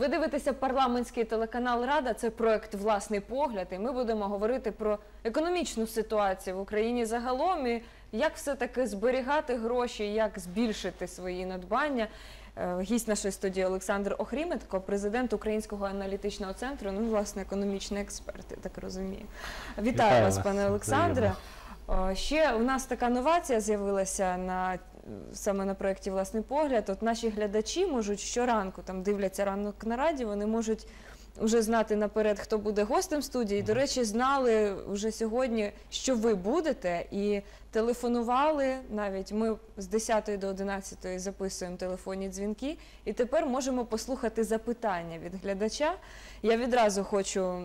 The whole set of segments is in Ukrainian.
Ви дивитеся парламентський телеканал Рада. Це проект Власний погляд. І ми будемо говорити про економічну ситуацію в Україні загалом і як все таки зберігати гроші, як збільшити свої надбання. Е, Гість нашої студії Олександр Охріметко, президент Українського аналітичного центру. Ну, власне, економічний експерт, я так розумію. Вітаю, Вітаю вас, вас, пане Олександре. Ще у нас така новація з'явилася на саме на проєкті Власний погляд. От наші глядачі можуть щоранку там дивляться ранок на раді, вони можуть вже знати наперед, хто буде гостем студії. До речі, знали вже сьогодні, що ви будете, і телефонували навіть. Ми з 10 до 11 записуємо телефонні дзвінки, і тепер можемо послухати запитання від глядача. Я відразу хочу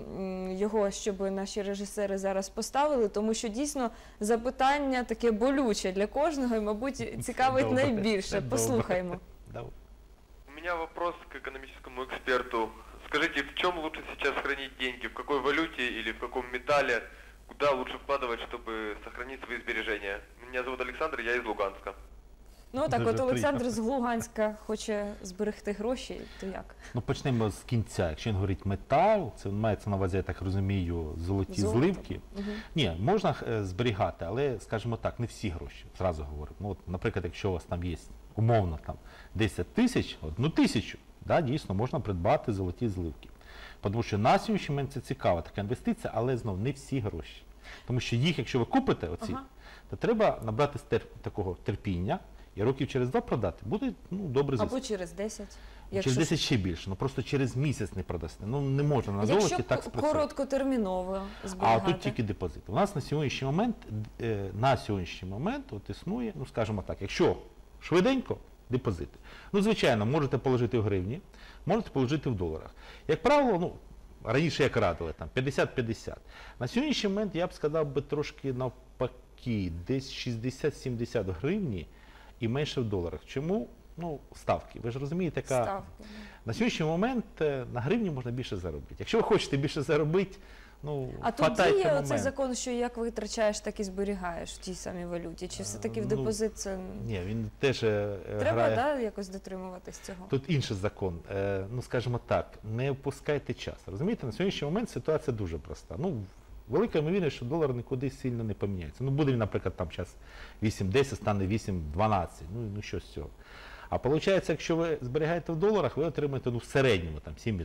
його, щоб наші режисери зараз поставили, тому що дійсно запитання таке болюче для кожного і, мабуть, цікавить Добре, найбільше. добре. Послухаймо. У меня вопрос к экономическому эксперту. Скажите, в чем лучше сейчас хранить деньги? В какой валюте или в каком металле? Куда лучше вкладывать, чтобы сохранить свои сбережения? Меня зовут Александр, я из Луганска. Ну так, Дуже от Олександр приємно. з Луганська хоче зберегти гроші, то як? Ну почнемо з кінця. Якщо він говорить метал, це мається на увазі, я так розумію, золоті Золото. зливки. Мгм. Ні, можна е, зберігати, але скажімо так, не всі гроші. Зразу говорю. Ну, от, наприклад, якщо у вас там є умовно там 10 тисяч, одну тисячу, да, дійсно можна придбати золоті зливки. Тому що на сьогоднішній момент це цікава така інвестиція, але знов не всі гроші. Тому що їх, якщо ви купите оці, Ага. то треба набрати стер- такого терпіння і років через два продати. Буде ну, добре Або через 10. Через 10 ще більше, ну просто через місяць не продасте. Ну не можна на золоті так спрацювати. короткотерміново А тут тільки депозит. У нас на сьогоднішній момент, е, на сьогоднішній момент от існує, ну скажімо так, якщо швиденько, депозити. Ну, звичайно, можете положити в гривні, можете положити в доларах. Як правило, ну, раніше як радили, там 50-50. На сьогоднішній момент я б сказав би трошки навпаки, десь 60-70 гривні і менше в доларах. Чому? Ну, ставки. Ви ж розумієте, яка Ставки. на сьогоднішній момент е, на гривні можна більше заробити. Якщо ви хочете більше заробити, ну А тут хватайте діє оцей закон, що як витрачаєш, так і зберігаєш в тій самій валюті. Чи все-таки в Ну, депозит це Ні, він теж е, треба грає. да, якось дотримуватись цього? Тут інший закон. Е, ну скажімо так, не впускайте час. Розумієте, на сьогоднішній момент ситуація дуже проста. Ну, велика ймовірність, що долар нікуди сильно не поміняється. Ну, буде він, наприклад, там зараз 8-10, стане 8-12. Ну, ну що з цього. А виходить, якщо ви зберігаєте в доларах, ви отримаєте ну, в середньому там, 7%.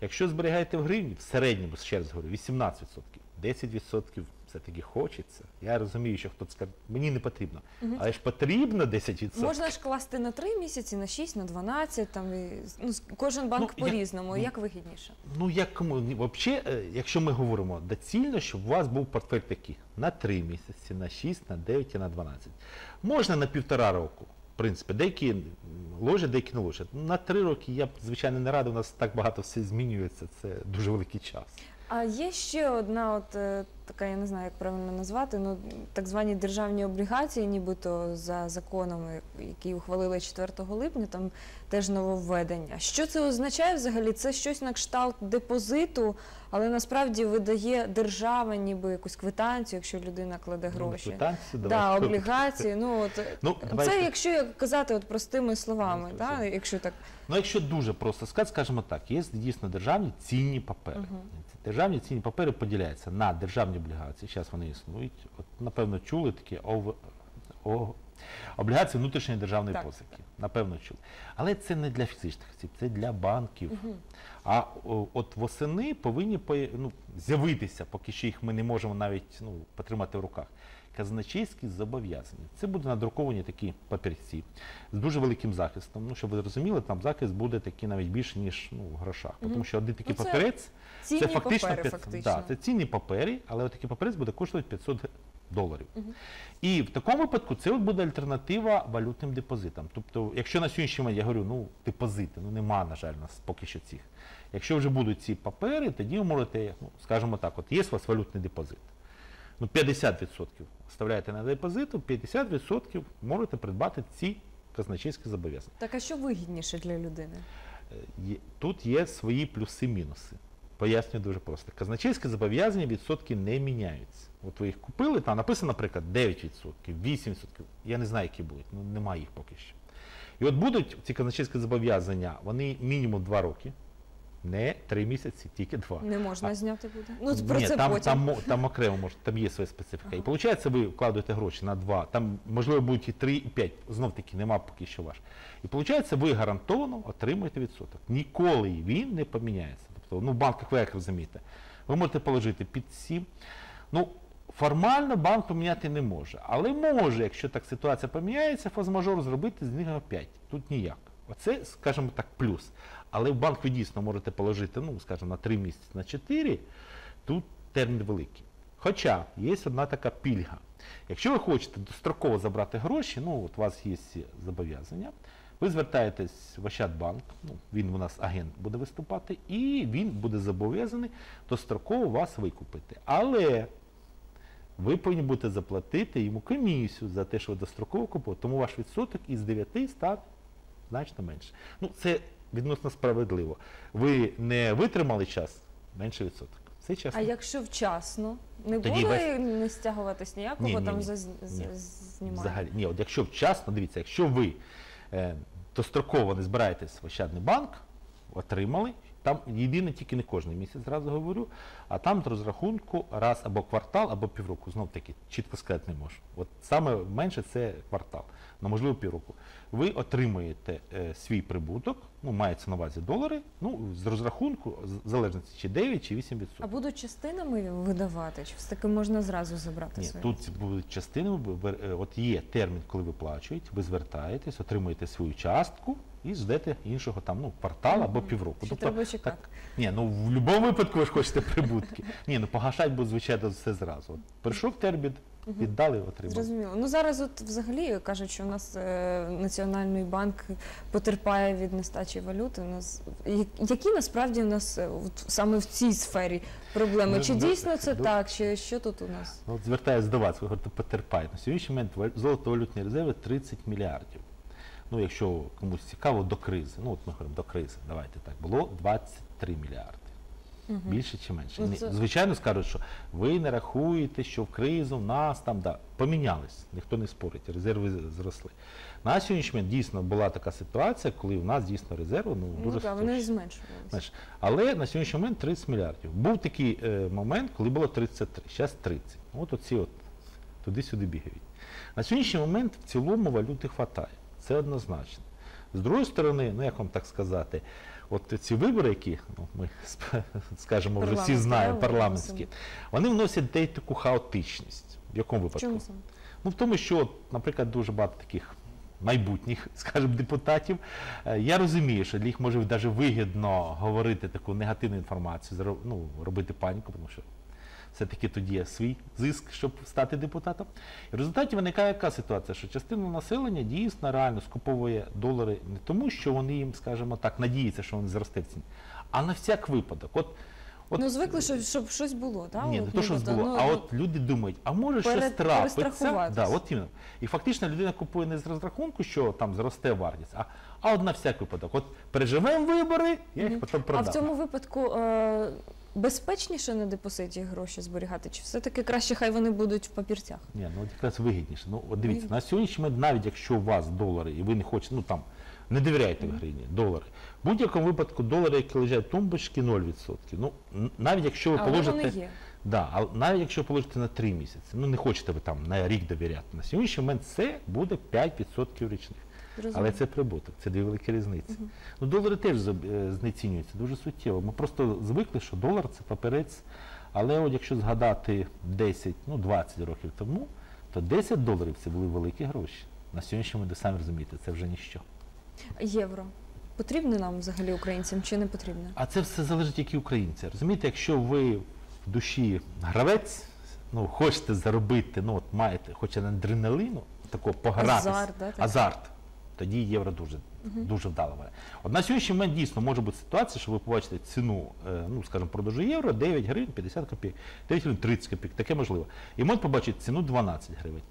Якщо зберігаєте в гривні, в середньому, ще раз говорю, 18%, 10% все-таки хочеться. Я розумію, що хтось скаже, мені не потрібно. Але ж потрібно 10%. Можна ж класти на 3 місяці, на 6, на 12, там, і, ну, с- кожен банк Ну, по-різному. ну, Як вигідніше? Ну як кому? Ні, Взагалі, якщо ми говоримо доцільно, щоб у вас був портфель такий на 3 місяці, на 6, на 9 і на 12. Можна на півтора року. В принципі, деякі ложать, деякі не ложать. На три роки я б, звичайно, не радив, у нас так багато все змінюється, це дуже великий час. А є ще одна, от е, така, я не знаю, як правильно назвати, ну так звані державні облігації, нібито за законами, які ухвалили 4 липня, там теж нововведення. Що це означає взагалі? Це щось на кшталт депозиту, але насправді видає держава, ніби якусь квитанцію, якщо людина кладе гроші. Ну, квитанцію, Да, давайте. облігації. Ну от Ну, це, давайте. якщо казати, от простими словами, Ну, да, якщо так Ну, якщо дуже просто сказати, скажімо так, є дійсно державні цінні папери. Ці Державні цінні папери поділяються на державні облігації, зараз вони існують. От, напевно, чули такі ОВ... О... облігації внутрішньої державної Так. позики. Напевно, чули. Але це не для фізичних осіб, це для банків. А о, от восени повинні ну, з'явитися, поки що їх ми не можемо навіть ну, потримати в руках. Казначейські зобов'язання. Це будуть надруковані такі папірці з дуже великим захистом. Ну, щоб ви розуміли, там захист буде такий навіть більше, ніж ну, в грошах. Тому що один такий Ну, це папірець це фактично, папери, 500 фактично. Да, це цінні папери, але такий папірець буде коштувати 500 доларів. І в такому випадку це от буде альтернатива валютним депозитам. Тобто, якщо на сьогоднішній момент я говорю, ну депозити, ну нема, на жаль, нас поки що цих. Якщо вже будуть ці папери, тоді ви можете, ну, скажімо так, от є у вас валютний депозит. Ну, 50% вставляєте на депозиту, 50% можете придбати ці казначейські зобов'язання. так, а що вигідніше для людини? Е, Тут є свої плюси-мінуси. Пояснюю дуже просто. Казначейські зобов'язання відсотки не міняються. От ви їх купили, там написано, наприклад, 9%, 8%. Я не знаю, які будуть, ну немає їх поки що. І от будуть ці казначейські зобов'язання, вони мінімум 2 роки, не 3 місяці, тільки 2. Не можна А- зняти буде. Ну, про Ні, це там, потім. там, там окремо може, там є своя специфіка. І виходить, ви вкладаєте гроші на 2, там можливо будуть і 3, і 5, знов таки нема поки що ваш. І виходить, ви гарантовано отримуєте відсоток. Ніколи він не поміняється. Тобто, ну, в банках ви як розумієте, ви можете положити під 7. Ну, формально банк поміняти не може. Але може, якщо так ситуація поміняється, форс-мажор зробити з нього 5. Тут ніяк. Оце, скажімо так, плюс. Але в банк ви дійсно можете положити, ну, скажімо, на 3 місяці, на 4, тут термін великий. Хоча є одна така пільга. Якщо ви хочете достроково забрати гроші, ну от у вас є зобов'язання, ви звертаєтесь в Ощадбанк, ну, він у нас агент буде виступати, і він буде зобов'язаний достроково вас викупити. Але ви повинні будете заплатити йому комісію за те, що ви достроково купили, тому ваш відсоток із 9 став значно менше. Ну, це відносно справедливо. Ви не витримали час, менше відсоток. Все чесно. А якщо вчасно, не Тоді буде не стягуватись ніякого, Ні, ні, там ні. за, з- Ні. Взагалі, ні, от якщо вчасно, дивіться, якщо ви е, достроково не збираєтесь в Ощадний банк, отримали, там єдине тільки не кожен місяць, зразу говорю, а там з розрахунку раз або квартал, або півроку. Знов таки, чітко сказати не можу. От саме менше це квартал, ну можливо півроку. Ви отримуєте е, свій прибуток, ну мається на увазі долари, ну з розрахунку, в залежності чи 9 чи 8 А будуть частинами видавати, чи все таки можна зразу забрати Ні, своє? тут будуть частинами, е, от є термін, коли ви плачуєте, ви звертаєтесь, отримуєте свою частку і ждете іншого там, ну, квартал або півроку. Ще треба чекати. ні, ну в будь-якому випадку ви ж хочете прибутки. Ні, ну погашать буде, звичайно, все зразу. От, прийшов термін, віддали, отримали. Зрозуміло. Ну зараз от взагалі кажуть, що у нас е, Національний банк потерпає від нестачі валюти. У нас я- які насправді у нас е, от, саме в цій сфері проблеми? Ну, Чи ну, дійсно це ну, так? Чи що тут у нас? Ну, От звертаюся до вас, ви говорите, потерпають. На сьогоднішній момент золотовалютні резерви 30 мільярдів. Ну, якщо комусь цікаво, до кризи. Ну, от ми говоримо до кризи, давайте так, було 23 мільярди. Мгм. Більше чи менше? Ну, це- Звичайно, скажуть, що ви не рахуєте, що в кризу в нас там да, помінялись, ніхто не спорить, резерви зросли. На сьогоднішній момент дійсно була така ситуація, коли в нас дійсно резерви ну, Ну дуже так, вони зменшувалися. Але на сьогоднішній момент 30 мільярдів. Був такий е, момент, коли було 33, зараз 30. От оці от туди-сюди бігають. На сьогоднішній момент в цілому валюти вистачає. Це однозначно. З другої сторони, ну як вам так сказати, от ці вибори, які ну, ми скажемо вже всі знаємо, парламентські, вони вносять деяку таку хаотичність. В якому випадку? Чому? Ну, в тому, що, от, наприклад, дуже багато таких майбутніх, скажімо, депутатів. Е, Я розумію, що для їх може навіть вигідно говорити таку негативну інформацію, ну, робити паніку, тому що все-таки тоді є свій зиск, щоб стати депутатом. І в результаті виникає яка ситуація, що частина населення дійсно реально скуповує долари не тому, що вони їм, скажімо так, надіються, що вони зросте в ціні, а на всяк випадок. От, от, Ну звикли, щоб, щоб щось було, так? ні, не то, що нібито, було, ну, а ну, от люди думають, а може щось перед- трапиться. Да, от іменно. І фактично людина купує не з розрахунку, що там зросте вартість, а, а от на всяк випадок. От переживемо вибори, я їх потім А в цьому випадку е, безпечніше на депозиті гроші зберігати? Чи все-таки краще хай вони будуть в папірцях? Ні, ну от якраз вигідніше. Ну от дивіться, на сьогоднішній момент, навіть якщо у вас долари і ви не хочете, ну там не довіряєте в гривні, долари. В будь-якому випадку долари, які лежать в тумбочці, 0%. Ну, навіть якщо ви Але положите. вони є. Да, а навіть якщо положите на 3 місяці, ну не хочете ви там на рік довіряти. На сьогоднішній момент це буде 5% річних. Але це прибуток, це дві великі різниці. Ну, долари теж е, знецінюються дуже суттєво. Ми просто звикли, що долар це паперець. Але от якщо згадати 10, ну 20 років тому, то 10 доларів це були великі гроші. На сьогоднішній ви самі розумієте, це вже ніщо. Євро. Потрібне нам взагалі українцям чи не потрібне? А це все залежить, які українці. Розумієте, якщо ви в душі гравець, ну хочете заробити, ну от маєте, хоча не адреналіну, такого погратися, Азарт, да, такий? азарт, тоді євро дуже, дуже вдало варіант. От на сьогоднішній момент дійсно може бути ситуація, що ви побачите ціну, е, ну скажімо, продажу євро 9 гривень 50 копійок, 9 гривень 30 копійок, таке можливо. І можна побачити ціну 12 гривень.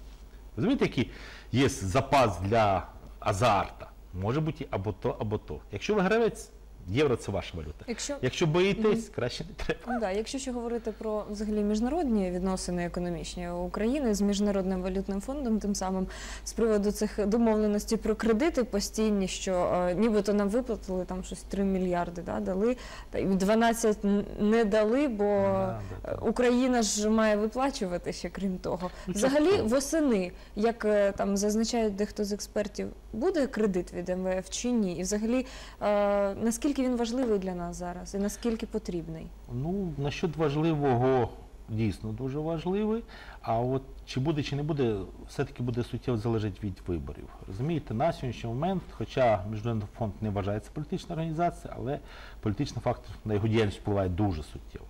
Розумієте, який є запас для азарта? Може бути або то, або то. Якщо ви гравець, Євро це ваша валюта. Якщо Якщо боїтесь, краще не треба. Ну, да, якщо ще говорити про взагалі міжнародні відносини економічні України з міжнародним валютним фондом, тим самим з приводу цих домовленостей про кредити постійні, що е, нібито нам виплатили там щось 3 мільярди, да, дали та й 12 не дали, бо Да, да, да. Україна ж має виплачувати ще крім того. Ну, Взагалі восени, як е, там зазначають дехто з експертів, буде кредит від МВФ чи ні? І взагалі е, наскільки він важливий для нас зараз і наскільки потрібний? Ну, насчет важливого, дійсно дуже важливий. А от чи буде, чи не буде, все-таки буде суттєво залежить від виборів. Розумієте, на сьогоднішній момент, хоча Міжнародний фонд не вважається політичною організацією, але політичний фактор на його діяльність впливає дуже суттєво.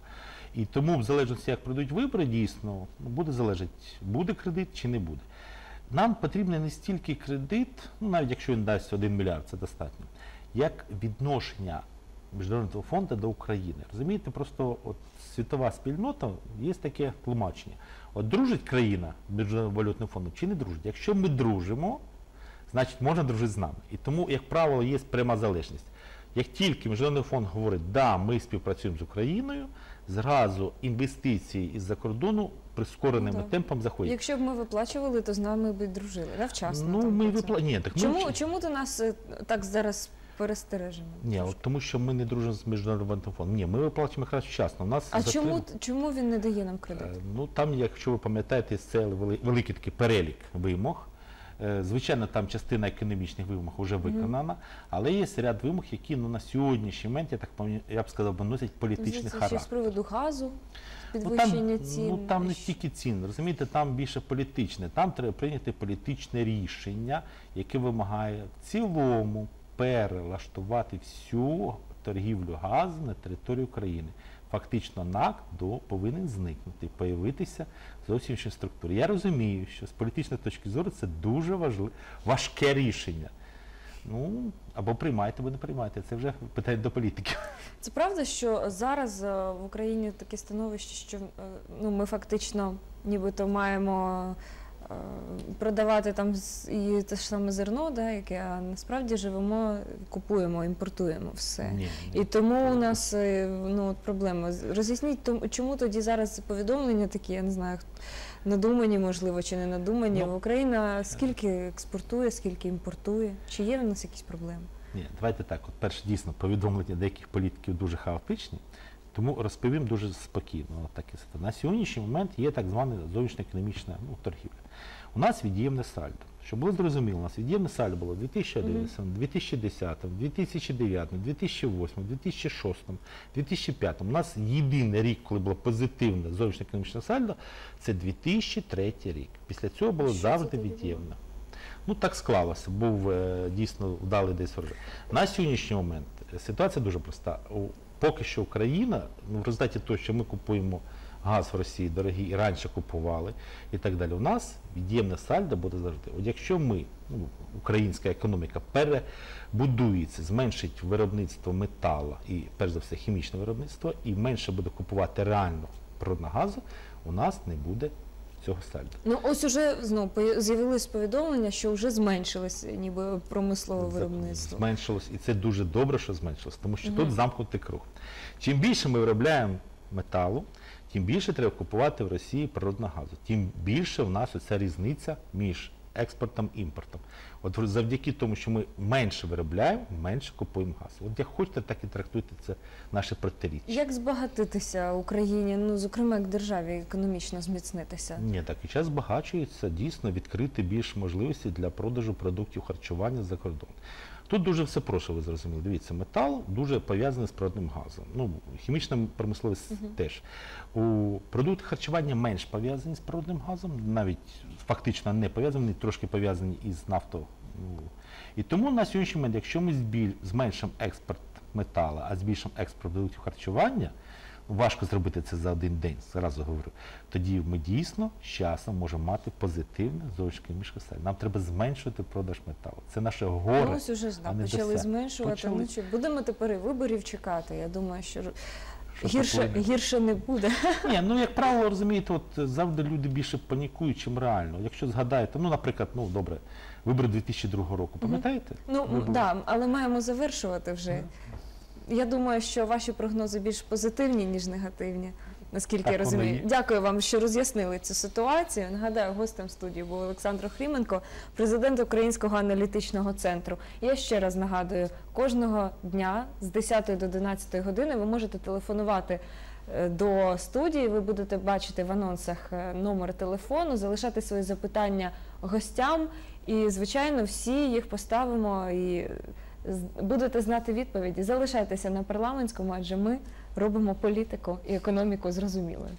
І тому, в залежності, як пройдуть вибори, дійсно, ну, буде залежати, буде кредит чи не буде. Нам потрібен не стільки кредит, ну навіть якщо він дасть 1 мільярд, це достатньо, як відношення Міжнародного фонду до України. Розумієте, просто от світова спільнота є таке тлумачення. От дружить країна Міжнародним валютним фондом чи не дружить? Якщо ми дружимо, значить можна дружити з нами. І тому, як правило, є пряма залежність. Як тільки Міжнародний фонд говорить, да, ми співпрацюємо з Україною, зразу інвестиції із-за кордону прискореними Ну, да. темпом заходять. Якщо б ми виплачували, то з нами б і дружили. Да, вчасно. ну, ми випла... Ні, так ми Чому, чому ти нас е, так зараз перестережемо? Ні, от тому що ми не дружимо з міжнародним валютним фондом. Ні, ми виплачуємо якраз вчасно. У нас а чому, чому він не дає нам кредит? Е, Ну там, якщо ви пам'ятаєте, це вели- великий такий перелік вимог. Е, Звичайно, там частина економічних вимог вже виконана, але є ряд вимог, які ну, на сьогоднішній момент, я так пам'ятаю, я б сказав, би, носять політичний Здається, ще з характер. приводу газу, Ну підвищення там, цін. ну там не і щ- стільки цін, розумієте, там більше політичне. Там треба прийняти політичне рішення, яке вимагає в цілому перелаштувати всю торгівлю газу на території України. Фактично НАК до повинен зникнути, появитися зовсім іншій структурі. Я розумію, що з політичної точки зору це дуже важливе, важке рішення. Ну, або приймайте, або не приймайте. Це вже питання до політиків. Це правда, що зараз е, в Україні таке становище, що е, ну, ми фактично нібито маємо продавати там і те ж саме зерно, да, яке а насправді живемо, купуємо, імпортуємо все. Ні, І ні. тому у нас е, ну, от проблема. Роз'ясніть, чому тоді зараз повідомлення такі, я не знаю, надумані, можливо, чи не надумані. Ну, Україна скільки експортує, скільки імпортує? Чи є в нас якісь проблеми? Ні, давайте так. От перше, дійсно, повідомлення деяких політиків дуже хаотичні, тому розповім дуже спокійно. Так і. На сьогоднішній момент є так звана зовнішньоекономічна ну, торгівля. У нас від'ємне сальдо. Щоб було зрозуміло, у нас від'ємне сальдо було в 2011, 2010, 2009, 2008, 2006, 2005. У нас єдиний рік, коли було позитивне зовнішньоекономічне сальдо, це 2003 рік. Після цього було завжди від'ємне. Ну так склалося, був е, дійсно вдалий десь. На сьогоднішній момент е, ситуація дуже проста. Поки що Україна, ну, в результаті того, що ми купуємо газ в Росії дорогий і раніше купували і так далі, у нас від'ємне сальдо буде завжди. От якщо ми, ну, українська економіка, перебудується, зменшить виробництво металу і, перш за все, хімічне виробництво, і менше буде купувати реально природного газу, у нас не буде цього сальдо. Ну ось уже знову з'явилось повідомлення, що вже зменшилось ніби промислове виробництво. Зменшилось, і це дуже добре, що зменшилось, тому що угу. тут замкнутий круг. Чим більше ми виробляємо металу, тим більше треба купувати в Росії природного газу. Тим більше в нас оця різниця між експортом імпортом. От завдяки тому, що ми менше виробляємо, менше купуємо газ. От як хочете, так і трактуйте це наше протиріччя. Як збагатитися Україні, ну зокрема як державі економічно зміцнитися? Ні, так і час збагачується, дійсно відкрити більше можливості для продажу продуктів харчування за кордон. Тут дуже все проще, ви зрозуміли. Дивіться, метал дуже пов'язаний з природним газом. Ну, хімічна промисловість Мгм. теж. У продукти харчування менш пов'язані з природним газом, навіть фактично не пов'язані, трошки пов'язані із нафто. ну. І тому на сьогоднішній момент, якщо ми збіль, зменшимо експорт металу, а збільшимо експорт продуктів харчування, важко зробити це за один день, зразу говорю, тоді ми дійсно з часом можемо мати позитивне зовнішньоекономічне ставлення. Нам треба зменшувати продаж металу. Це наше горе. Ну, ось уже ж почали досяг. зменшувати. Почали. Ну, чи будемо тепер і виборів чекати. Я думаю, що Що гірше, гірше не буде. Ні, ну як правило, розумієте, от завжди люди більше панікують, чим реально. Якщо згадаєте, ну, наприклад, ну добре, вибори 2002 року, пам'ятаєте? Ну були? да, але маємо завершувати вже. Я думаю, що ваші прогнози більш позитивні, ніж негативні. Наскільки Так я розумію, є. дякую вам, що роз'яснили цю ситуацію. Нагадаю, гостем студії був Олександр Хріменко, президент Українського аналітичного центру. Я ще раз нагадую, кожного дня з 10 до 11 години ви можете телефонувати е, до студії. Ви будете бачити в анонсах е, номер телефону, залишати свої запитання гостям, і звичайно, всі їх поставимо і будете знати відповіді. Залишайтеся на парламентському, адже ми робимо політику і економіку зрозумілою.